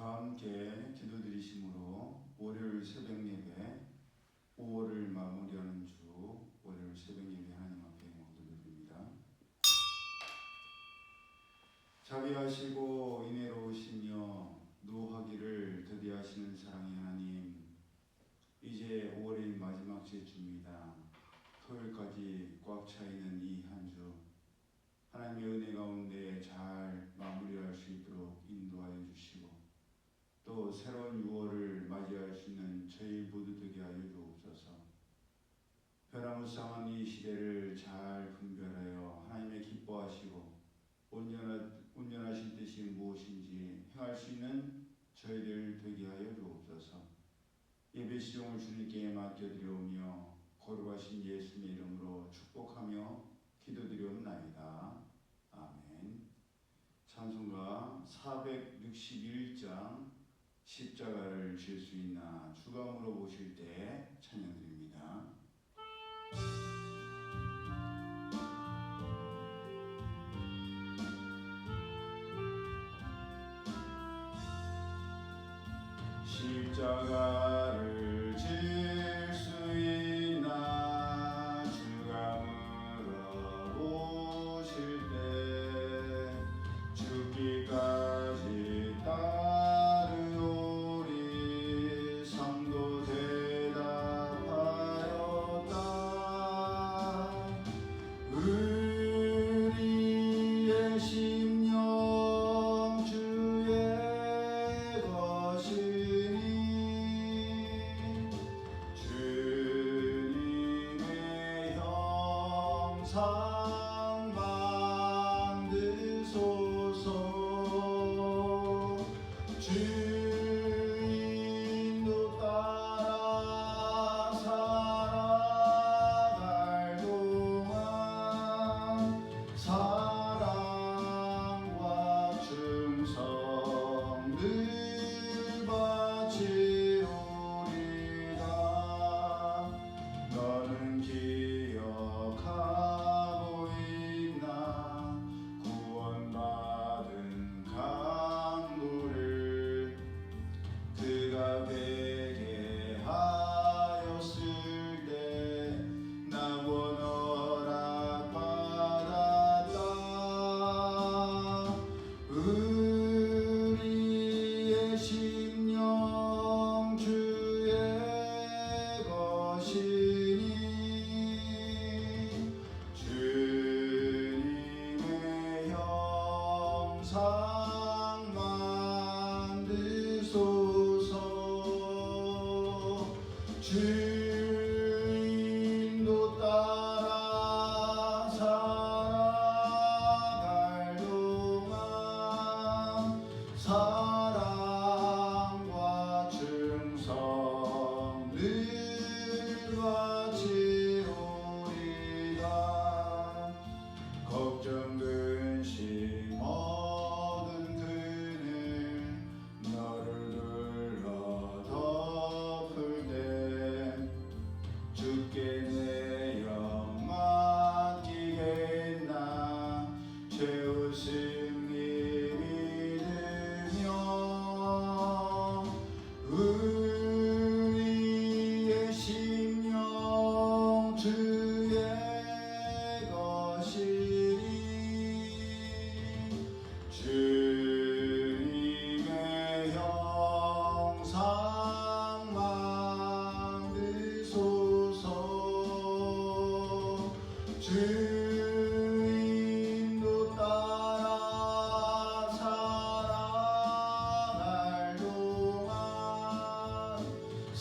다 함께 기도드리심으로 월요일 새벽 예배 5월을 마무리하는 주 월요일 새벽 예배 하나님 앞에 모두드립니다. 자비하시고 인애로우시며 노하기를 더디하시는 사랑의 하나님 이제 5월의 마지막 주입니다. 토요일까지 꽉 차 있는 이 한 주 하나님의 은혜 가운데 잘 마무리할 수 있도록 또 새로운 6월을 맞이할 수 있는 저희 모두 되게 하여 주옵소서. 변화무쌍한 이 시대를 잘 분별하여 하나님의 기뻐하시고 온전하, 온전하신 뜻이 무엇인지 행할 수 있는 저희들 되게 하여 주옵소서. 예배 시종을 주님께 맡겨드려오며 거룩하신 예수님의 이름으로 축복하며 기도드리옵나이다. 아멘. 찬송가 461장 십자가를 질 수 있나 주가 물어보실 때 찬양 드립니다.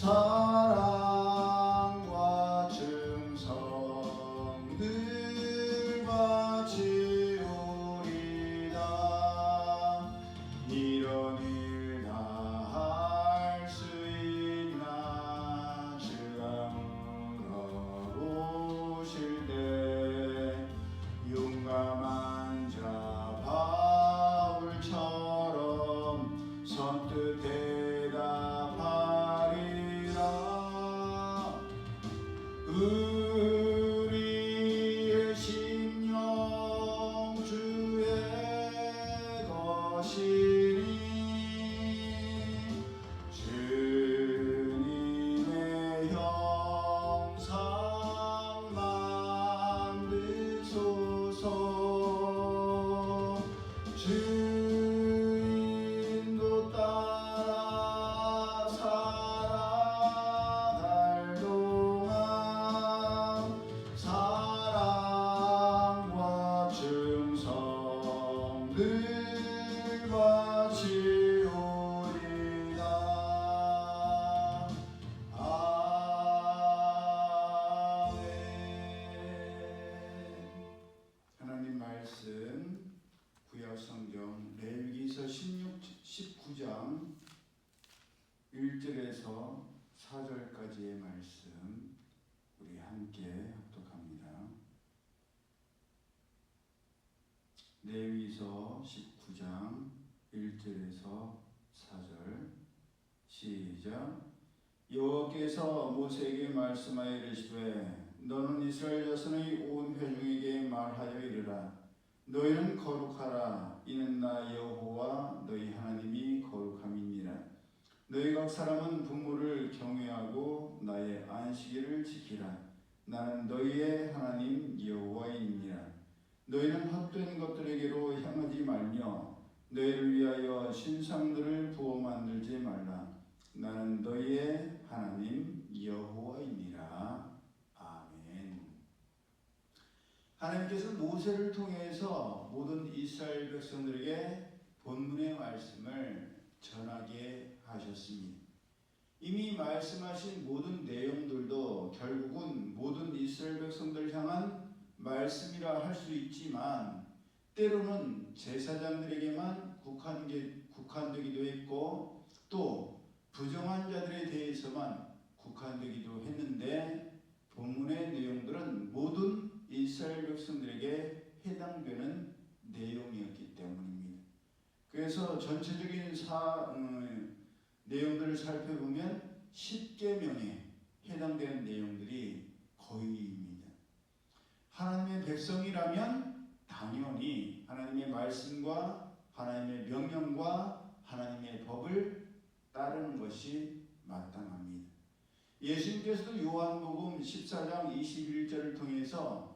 동 19장 1절에서 4절까지의 말씀 우리 함께 합독합니다. 레위서 19장 1절에서 4절 시작 여호와께서 모세에게 말씀하여 이르시되 너는 이스라엘 자손의 온 회중에게 말하여 이르라 너희는 거룩하라. 이는 나 여호와 너희 하나님이 거룩함이니라. 너희 각 사람은 부모를 경외하고 나의 안식일을 지키라. 나는 너희의 하나님 여호와이니라. 너희는 헛된 것들에게로 향하지 말며 너희를 위하여 신상들을 부어 만들지 말라. 나는 너희의 하나님 여호와이니라 아멘 하나님께서 모세를 통해서 모든 이스라엘 백성들에게 본문의 말씀을 전하게 하셨습니다. 이미 말씀하신 모든 내용들도 결국은 모든 이스라엘 백성들 향한 말씀이라 할 수 있지만 때로는 제사장들에게만 국한되기도 했고 또 부정한 자들에 대해서만 국한되기도 했는데 본문의 내용들은 모든 이스라엘 백성들에게 해당되는 내용이었기 때문입니다. 그래서 전체적인 사, 음, 내용들을 살펴보면 10계명에 해당되는 내용들이 거의입니다. 하나님의 백성이라면 당연히 하나님의 말씀과 하나님의 명령과 하나님의 법을 따르는 것이 마땅합니다. 예수님께서도 요한복음 14장 21절을 통해서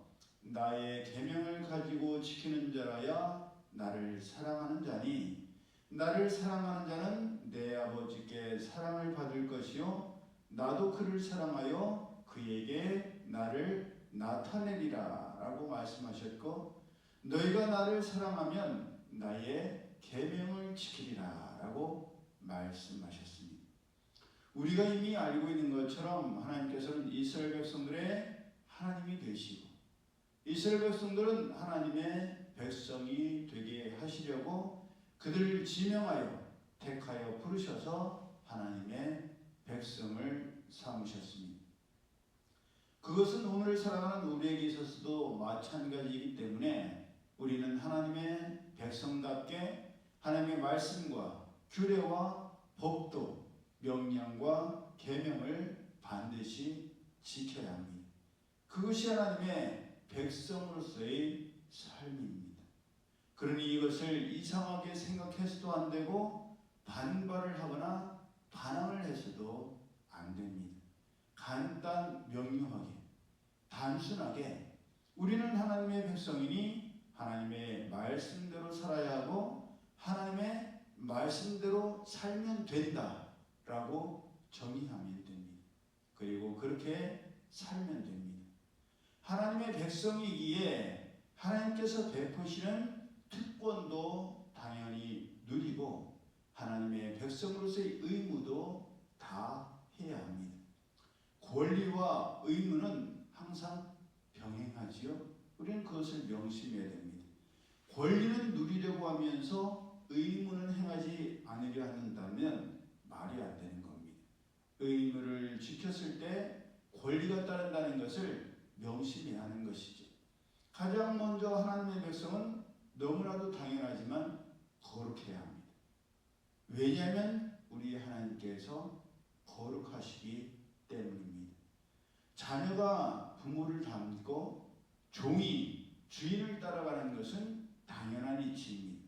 나의 계명을 가지고 지키는 자라야 나를 사랑하는 자니 나를 사랑하는 자는 내 아버지께 사랑을 받을 것이요 나도 그를 사랑하여 그에게 나를 나타내리라 라고 말씀하셨고 너희가 나를 사랑하면 나의 계명을 지키리라 라고 말씀하셨습니다. 우리가 이미 알고 있는 것처럼 하나님께서는 이스라엘 백성들의 하나님이 되시고 이스라엘 백성들은 하나님의 백성이 되게 하시려고 그들을 지명하여 택하여 부르셔서 하나님의 백성을 삼으셨습니다. 그것은 오늘 살아가는 우리에게 있어서도 마찬가지이기 때문에 우리는 하나님의 백성답게 하나님의 말씀과 규례와 법도 명령과 계명을 반드시 지켜야 합니다. 그것이 하나님의 백성으로서의 삶입니다. 그러니 이것을 이상하게 생각해서도 안 되고 반발을 하거나 반항을 해서도 안 됩니다. 간단 명료하게 단순하게 우리는 하나님의 백성이니 하나님의 말씀대로 살아야 하고 하나님의 말씀대로 살면 된다라고 정의하면 됩니다. 그리고 그렇게 살면 됩니다. 하나님의 백성이기에 하나님께서 베푸시는 특권도 당연히 누리고 하나님의 백성으로서의 의무도 다 해야 합니다. 권리와 의무는 항상 병행하지요. 우리는 그것을 명심해야 됩니다. 권리는 누리려고 하면서 의무는 행하지 않으려 한다면 말이 안 되는 겁니다. 의무를 지켰을 때 권리가 따른다는 것을 명심해야 하는 것이죠. 가장 먼저 하나님의 백성은 너무나도 당연하지만 거룩해야 합니다. 왜냐하면 우리 하나님께서 거룩하시기 때문입니다. 자녀가 부모를 닮고 종이 주인을 따라가는 것은 당연한 이치입니다.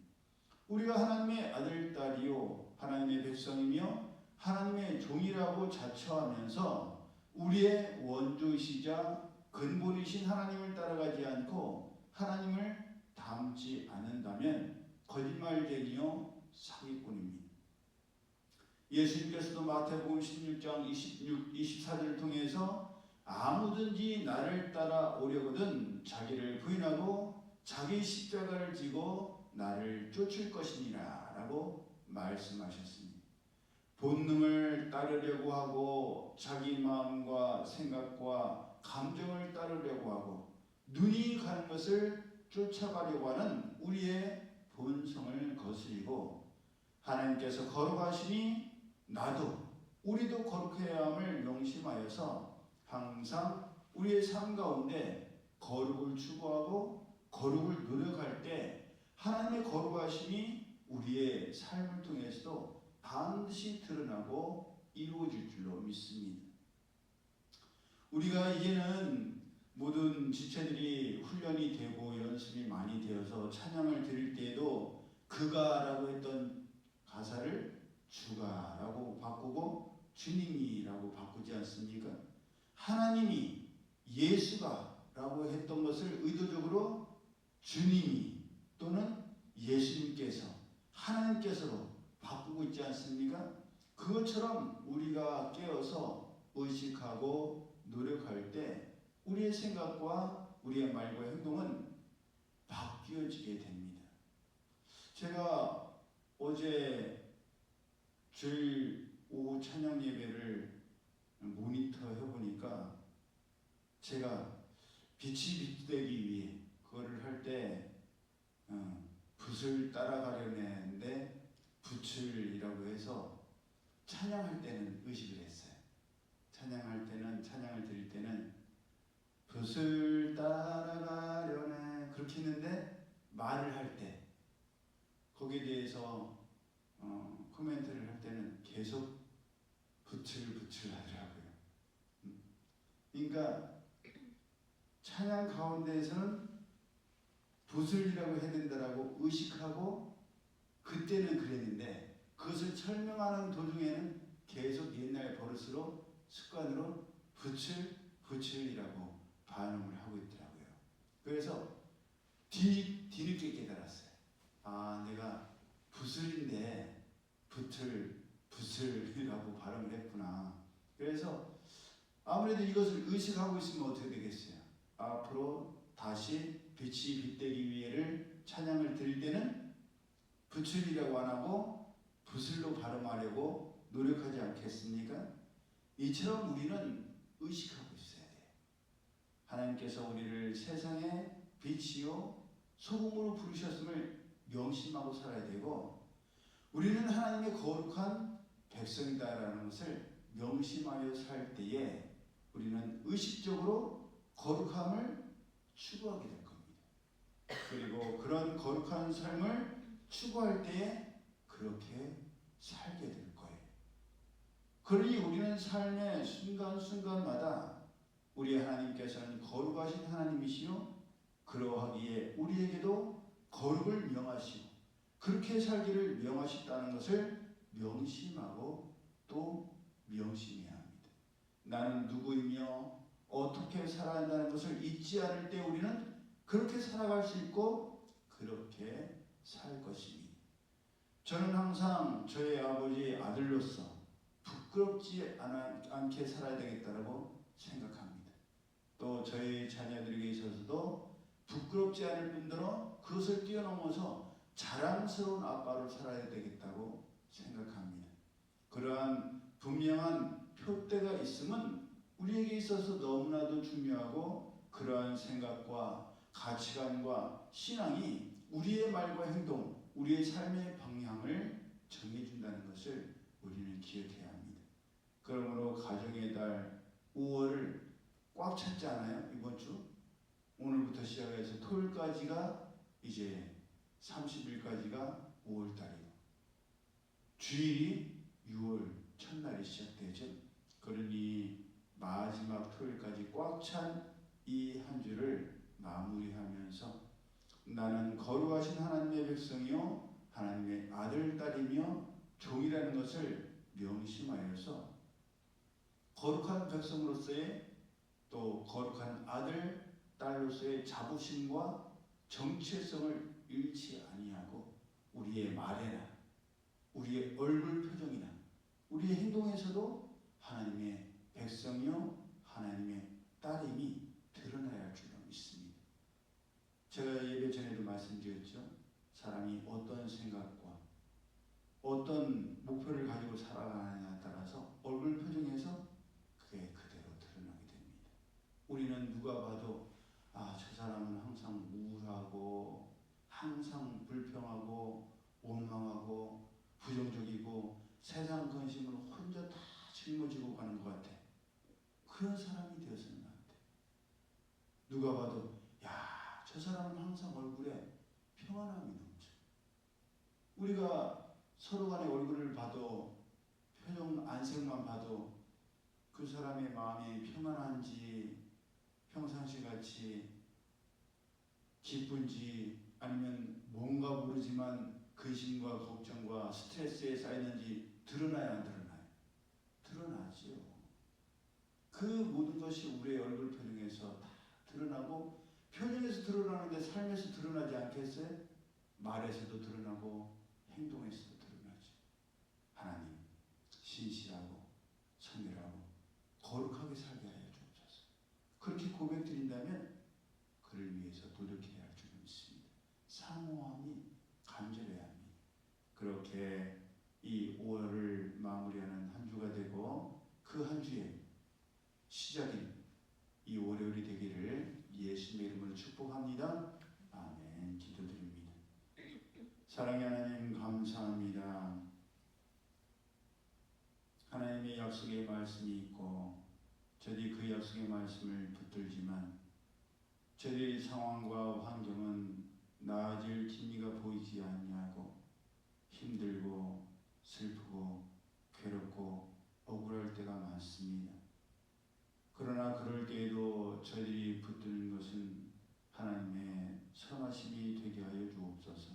우리가 하나님의 아들, 딸이요, 하나님의 백성이며 하나님의 종이라고 자처하면서 우리의 원조이시자 근본이신 하나님을 따라가지 않고 하나님을 닮지 않는다면 거짓말쟁이요 사기꾼입니다. 예수님께서도 마태복음 16장 26, 24절을 통해서 아무든지 나를 따라 오려거든 자기를 부인하고 자기 십자가를 지고 나를 쫓을 것이니라 라고 말씀하셨습니다. 본능을 따르려고 하고 자기 마음과 생각과 감정을 따르려고 하고 눈이 가는 것을 쫓아가려고 하는 우리의 본성을 거스리고 하나님께서 거룩하시니 나도 우리도 거룩해야 함을 명심하여서 항상 우리의 삶 가운데 거룩을 추구하고 거룩을 노력할 때 하나님의 거룩하심이 우리의 삶을 통해서도 반드시 드러나고 이루어질 줄로 믿습니다. 우리가 이제는 모든 지체들이 훈련이 되고 연습이 많이 되어서 찬양을 드릴 때에도 그가라고 했던 가사를 주가라고 바꾸고 주님이라고 바꾸지 않습니까? 하나님이 예수가라고 했던 것을 의도적으로 주님이 또는 예수님께서 하나님께서로 바꾸고 있지 않습니까? 그것처럼 우리가 깨어서 의식하고 노력할 때 우리의 생각과 우리의 말과 행동은 바뀌어지게 됩니다. 제가 어제 주일 오후 찬양 예배를 모니터 해보니까 제가 빛이 빛되기 위해 그거를 할때 어, 붓을 따라가려고 했는데 붓을이라고 해서 찬양할 때는 의식을 했어요. 찬양할 때는 찬양을 드릴 때는 붓을 따라가려네 그렇게 했는데 말을 할 때 거기에 대해서 어, 코멘트를 할 때는 계속 붓을 붓을 하더라고요. 음. 그러니까 찬양 가운데에서는 붓을이라고 해야 된다라고 의식하고 그때는 그랬는데 그것을 설명하는 도중에는 계속 옛날 버릇으로 습관으로 붓을 붓을이라고 반응을 하고 있더라고요. 그래서 뒤 뒤늦게 깨달았어요. 아 내가 붓을인데 붓을 붓을이라고 발음을 했구나. 그래서 아무래도 이것을 의식하고 있으면 어떻게 되겠어요? 앞으로 다시 빛이 빛되기 위해를 찬양을 드릴 때는 부출이라고 안 하고 붓을로 발음하려고 노력하지 않겠습니까? 이처럼 우리는 의식하고 있어야 돼요. 하나님께서 우리를 세상의 빛이요 소금으로 부르셨음을 명심하고 살아야 되고 우리는 하나님의 거룩한 백성이다라는 것을 명심하여 살 때에 우리는 의식적으로 거룩함을 추구하게 됩니다. 그리고 그런 거룩한 삶을 추구할 때에 그렇게 살게 될 거예요. 그러니 우리는 삶의 순간순간마다 우리 하나님께서는 거룩하신 하나님이시요 그러하기에 우리에게도 거룩을 명하시고 그렇게 살기를 명하셨다는 것을 명심하고 또 명심해야 합니다. 나는 누구이며 어떻게 살아야 한다는 것을 잊지 않을 때 우리는 그렇게 살아갈 수 있고 그렇게 살 것입니다. 저는 항상 저의 아버지 아들로서 부끄럽지 않게 살아야 되겠다고 생각합니다. 또 저희 자녀들에게 있어서도 부끄럽지 않을 뿐더러 그것을 뛰어넘어서 자랑스러운 아빠로 살아야 되겠다고 생각합니다. 그러한 분명한 표대가 있음은 우리에게 있어서 너무나도 중요하고 그러한 생각과 가치관과 신앙이 우리의 말과 행동, 우리의 삶의 방향을 정해준다는 것을 우리는 기억해야 합니다. 그러므로 가정의 달 5월을 꽉 찼지 않아요? 이번 주? 오늘부터 시작해서 토요일까지가 이제 30일까지가 5월 달이고 주일이 6월 첫날이 시작되죠. 그러니 마지막 토요일까지 꽉 찬 이 한 주를 마무리하면서 나는 거룩하신 하나님의 백성이요 하나님의 아들 딸이며 종이라는 것을 명심하여서 거룩한 백성으로서의 또 거룩한 아들 딸로서의 자부심과 정체성을 잃지 아니하고 우리의 말에나 우리의 얼굴 표정이나 우리의 행동에서도 하나님의 백성이요 하나님의 딸임이 드러나야 할 줄로 믿습니다. 제가 예배 전에도 말씀드렸죠. 사람이 어떤 생각과 어떤 목표를 가지고 살아가느냐에 따라서 얼굴 표정에서 그게 그대로 드러나게 됩니다. 우리는 누가 봐도 아, 저 사람은 항상 우울하고 항상 불평하고 원망하고 부정적이고 세상 관심을 혼자 다 짊어지고 가는 것 같아. 그런 사람이 되어서는 안 돼. 누가 봐도 야, 저 사람은 항상 얼굴에 평안함이 넘쳐. 우리가 서로 간의 얼굴을 봐도 표정 안색만 봐도 그 사람의 마음이 평안한지 평상시 같이 기쁜지 아니면 뭔가 모르지만 근심과 걱정과 스트레스에 쌓이는지 드러나야 안 드러나요? 드러나지요. 그 모든 것이 우리의 얼굴 표정에서 다 드러나고 표정에서 드러나는데 삶에서 드러나지 않겠어요? 말에서도 드러나고 행동에서도 드러나죠. 하나님 신실하고 선결하고 거룩하게 살게 하여 주옵소서. 그렇게 고백드린다면 그를 위해서 도덕해야 할줄 믿습니다. 사모함이 간절해야 합니다. 그렇게 이 5월을 마무리하는 한 주가 되고 그 한 주의 시작인 이 월요일이 되기를 예수님의 이름으로 축복합니다. 아멘. 기도드립니다. 사랑의 하나님 감사합니다. 하나님의 약속의 말씀이 있고 저희 그 약속의 말씀을 붙들지만 저희 상황과 환경은 나아질 기미가 보이지 않냐고 힘들고 괴롭고 억울할 때가 많습니다. 그러나 그럴 때에도 저희들이 붙드는 것은 하나님의 선하심이 되게 하여 주옵소서.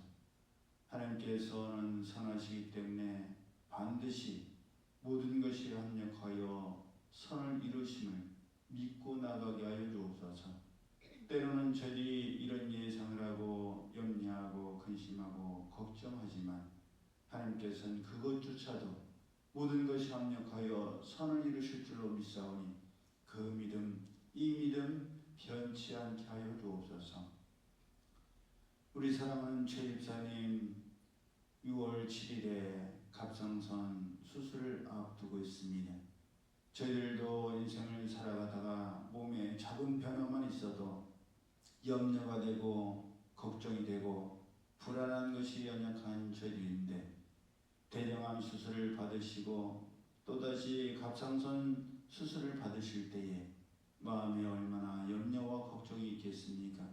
하나님께서는 선하시기 때문에 반드시 모든 것이 합력하여 선을 이루심을 믿고 나가게 하여 주옵소서. 때로는 저희들이 이런 예상을 하고 염려하고 근심하고 걱정하지만 하나님께서는 그것조차도 모든 것이 합력하여 선을 이루실 줄로 믿사오니 그 믿음, 이 믿음 변치 않게 하여 주옵소서. 우리 사랑하는 최 집사님 6월 7일에 갑상선 수술을 앞두고 있습니다. 저희들도 인생을 살아가다가 몸에 작은 변화만 있어도 염려가 되고 걱정이 되고 불안한 것이 연약한 저희들인데 대장암 수술을 받으시고 또다시 갑상선 수술을 받으실 때에 마음에 얼마나 염려와 걱정이 있겠습니까?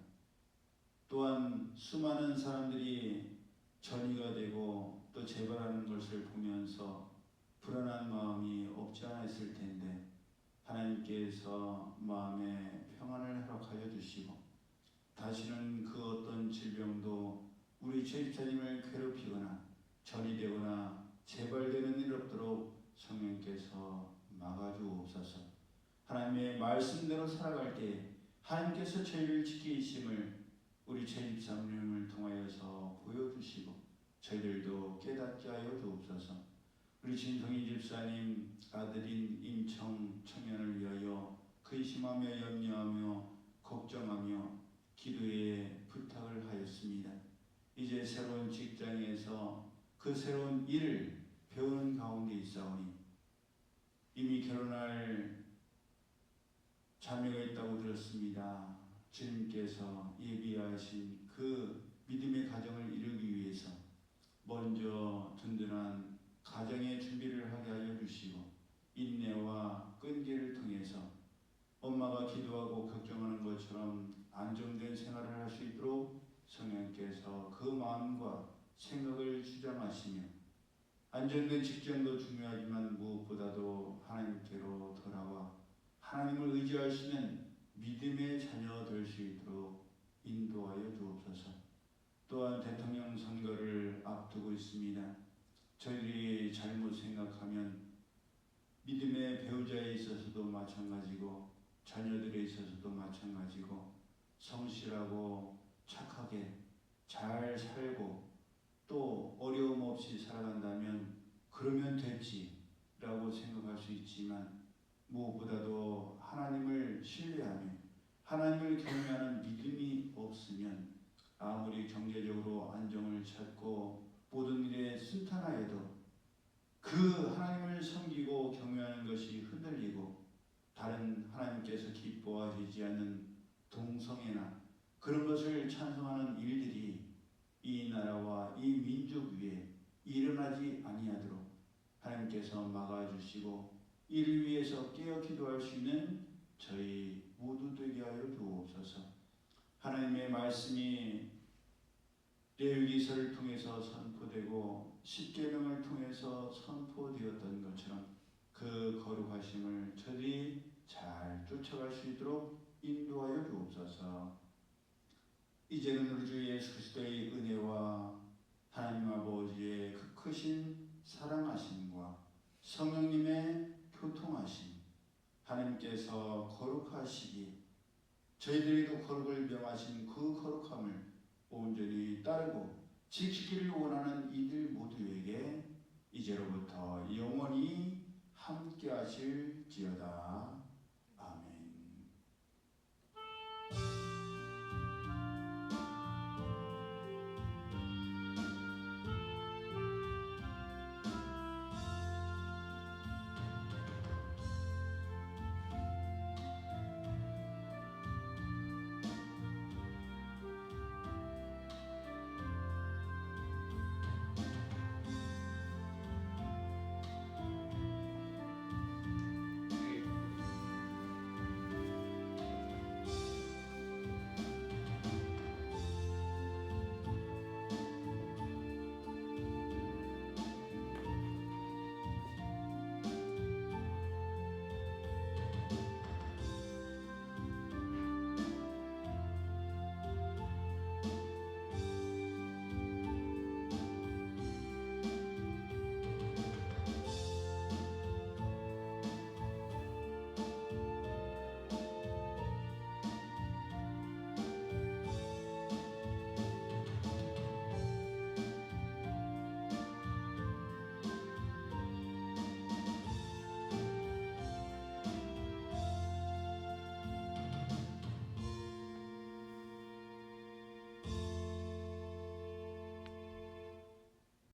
또한 수많은 사람들이 전이가 되고 또 재발하는 것을 보면서 불안한 마음이 없지 않아 있을 텐데 하나님께서 마음에 평안을 허락하여 주시고 다시는 그 어떤 질병도 우리 최집사님을 괴롭히거나 전이 되거나 재발되는 일 없도록 성령께서 막아주옵소서. 하나님의 말씀대로 살아갈 때 하나님께서 저희를 지키심을 우리 최집사님을 통하여서 보여주시고 저희들도 깨닫게 하여 주옵소서. 우리 진성희 집사님 아들인 임청 청년을 위하여 근심하며 염려하며 걱정하며 기도에 부탁을 하였습니다. 이제 새로운 직장에서 그 새로운 일을 배우는 가운데 있사오니 이미 결혼할 자녀가 있다고 들었습니다. 주님께서 예비하신 그 믿음의 가정을 이루기 위해서 먼저 든든한 가정의 준비를 하게 하여 주시고 인내와 끈기를 통해서 엄마가 기도하고 걱정하는 것처럼 안정된 생활을 할 수 있도록 성령께서 그 마음과 생각을 주장하시며 안정된 직장도 중요하지만 무엇보다도 하나님께로 돌아와 하나님을 있는 믿음의 자녀 될 수 있도록 인도하여 주옵소서. 또한 대통령 선거를 앞두고 있습니다. 저희들이 잘못 생각하면 믿음의 배우자에 있어서도 마찬가지고 자녀들에 있어서도 마찬가지고 성실하고 착하게 잘 살고 또 어려움 없이 살아간다면 그러면 됐지라고 생각할 수 있지만 무엇보다도 하나님을 신뢰하며 하나님을 경외하는 믿음이 없으면 아무리 경제적으로 안정을 찾고 모든 일에 순탄하여도 그 하나님을 섬기고 경외하는 것이 흔들리고 다른 하나님께서 기뻐하시지 않는 동성애나 그런 것을 찬송하는 일들이 이 나라와 이 민족 위에 일어나지 아니하도록 하나님께서 막아주시고 이를 위해서 깨어 기도할 수 있는 저희 모두 되게 하여 주옵소서. 하나님의 말씀이 레위기서를 통해서 선포되고 십계명을 통해서 선포되었던 것처럼 그 거룩하심을 저들이 잘 쫓아갈 수 있도록 인도하여 주옵소서. 이제는 우리 주 예수 그리스도의 은혜와 하나님 아버지의 그 크신 사랑하심과 성령님의 교통하심 하나님께서 거룩하시기 저희들에게도 거룩을 명하신 그 거룩함을 온전히 따르고 지키기를 원하는 이들 모두에게 이제로부터 영원히 함께 하실지어다.